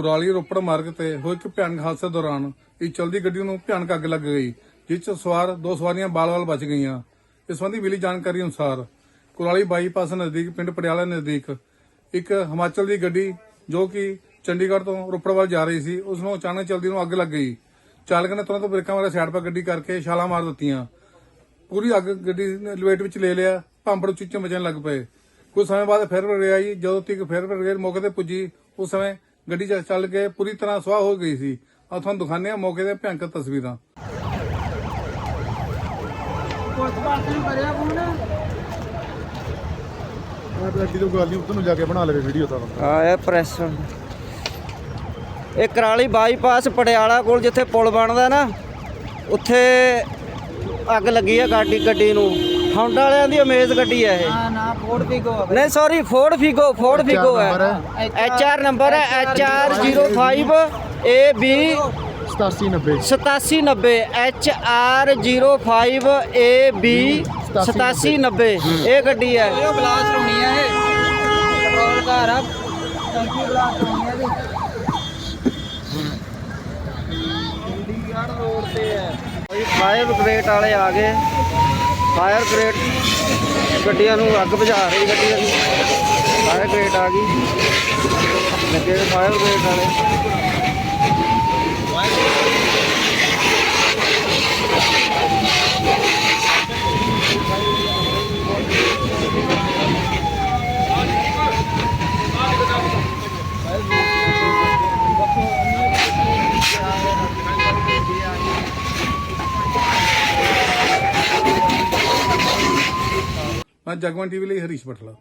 ਕੁਰਾਲੀ ਰੋਪੜ ਮਾਰਗ ਤੇ ਹੋਏ ਇੱਕ ਭਿਆਨਕ ਹਾਦਸੇ ਦੌਰਾਨ ਇੱਕ ਚਲਦੀ ਗੱਡੀ ਨੂੰ ਭਿਆਨਕ ਅੱਗ ਲੱਗ ਗਈ, ਜਿਸ 'ਚ ਸਵਾਰ ਦੋ ਸਵਾਰੀਆਂ ਬਾਲ-ਬਾਲ ਬਚ ਗਈਆਂ। ਇਸ ਸੰਬੰਧੀ ਮਿਲੀ ਜਾਣਕਾਰੀ ਅਨੁਸਾਰ ਕੁਰਾਲੀ ਬਾਈਪਾਸ ਨਜ਼ਦੀਕ ਪਿੰਡ ਪਟਿਆਲਾ ਨਜ਼ਦੀਕ ਇੱਕ ਹਿਮਾਚਲ ਦੀ ਗੱਡੀ ਜੋ ਕਿ ਚੰਡੀਗੜ੍ਹ ਤੋਂ ਰੋਪੜ ਵੱਲ ਜਾ ਰਹੀ ਸੀ ਉਸ ਨੂੰ ਅਚਾਨਕ ਚਲਦੀ ਨੂੰ ਅੱਗ ਲੱਗ ਗਈ। ਚਾਲਕ ਨੇ ਤੁਰੰਤ ਬ੍ਰੇਕਾਂ ਵਾਲੇ ਸਾਈਡ 'ਤੇ ਗੱਡੀ ਕਰਕੇ ਛਾਲਾਂ ਮਾਰ ਦਿੱਤੀਆਂ। ਪੂਰੀ ਅੱਗ ਗੱਡੀ ਨੇ ਲਪੇਟ ਵਿੱਚ ਲੈ ਲਿਆ, ਭੰਬੜ ਚੁੱਚੇ ਮਚਣ ਲੱਗ ਪਏ। ਕੁਝ ਸਮੇਂ ਬਾਅਦ ਫਿਰ ਬਰਿਆ ਆਈ ਜਦੋਂ ਤੱਕ ਫਿਰ ਬਰਿਗੇਡ ਮੌਕੇ ਤੇ ਪੁੱਜੀ, ਉਸ ਸਮੇਂ ਗੱਡੀ ਚ- ਚੱਲ ਕੇ ਪੂਰੀ ਤਰ੍ਹਾਂ ਸਵਾਹ ਹੋ ਗਈ ਸੀ। ਆ ਤੁਹਾਨੂੰ ਦਿਖਾਉਂਦੇ ਹਾਂ ਮੌਕੇ ਤੇ ਭਿਆਨਕ ਤਸਵੀਰਾਂ। ਮੈਂ ਗੱਡੀ ਤੋਂ ਗੱਲ ਨਹੀਂ ਉੱਧਰ ਨੂੰ ਜਾ ਕੇ ਬਣਾ ਲਵੇ ਵੀਡੀਓ ਤਾਂ। ਬੰਦਾ ਆ ਇਹ ਪ੍ਰੈਸ ਇਹ ਕਰਾਲੀ ਬਾਈਪਾਸ ਪਟਿਆਲਾ ਕੋਲ ਜਿੱਥੇ ਪੁਲ ਬਣਦਾ ਨਾ ਉੱਥੇ ਅੱਗ ਲੱਗੀ ਆ ਗਾਡੀ ਗੱਡੀ ਨੂੰ। ਹੌਂਡਾ ਵਾਲਿਆਂ ਦੀ ਅਮੇਜ਼ ਗੱਡੀ ਹੈ ਇਹ। ਨਾ ਨਾ ਫੋੜ ਪੀਗੋ ਨਹੀਂ sorry Ford Figo Ford Figo ਹੈ। ਐਚ ਆਰ ਨੰਬਰ ਹੈ H R 05 A B 8790 8790 H R 05 A B 8790 ਇਹ ਗੱਡੀ ਹੈ। ਇਹ ਬਲਾਸਟ ਹੋਣੀ ਆ ਇਹ। ਪੈਟਰੋਲ ਘਰ ਆ। ਟੈਂਕੀ ਬਲਾਸਟ ਹੋਣੀ ਆ ਇਹਦੀ। ਚੰਡੀਗੜ੍ਹ ਰੋਡ ਤੇ ਹੈ ਭਾਈ ਫਾਇਰ ਬ੍ਰਿਗੇਡ ਵਾਲੇ ਆ ਗਏ। ਫਾਇਰ ਬ੍ਰਿਗੇਡ ਗੱਡੀਆਂ ਨੂੰ ਅੱਗ ਬੁਝਾ ਰਹੀ ਗੱਡੀਆਂ ਨੂੰ ਫਾਇਰ ਗ੍ਰੇਡ ਆ ਗਈ। ਲੱਗੇ ਫਾਇਰ ਬ੍ਰਿਗੇਡ ਵਾਲੇ। ਮੈਂ ਜਗਮਨ ਟੀਵੀ ਲਈ ਹਰੀਸ਼ ਪਟਲਾ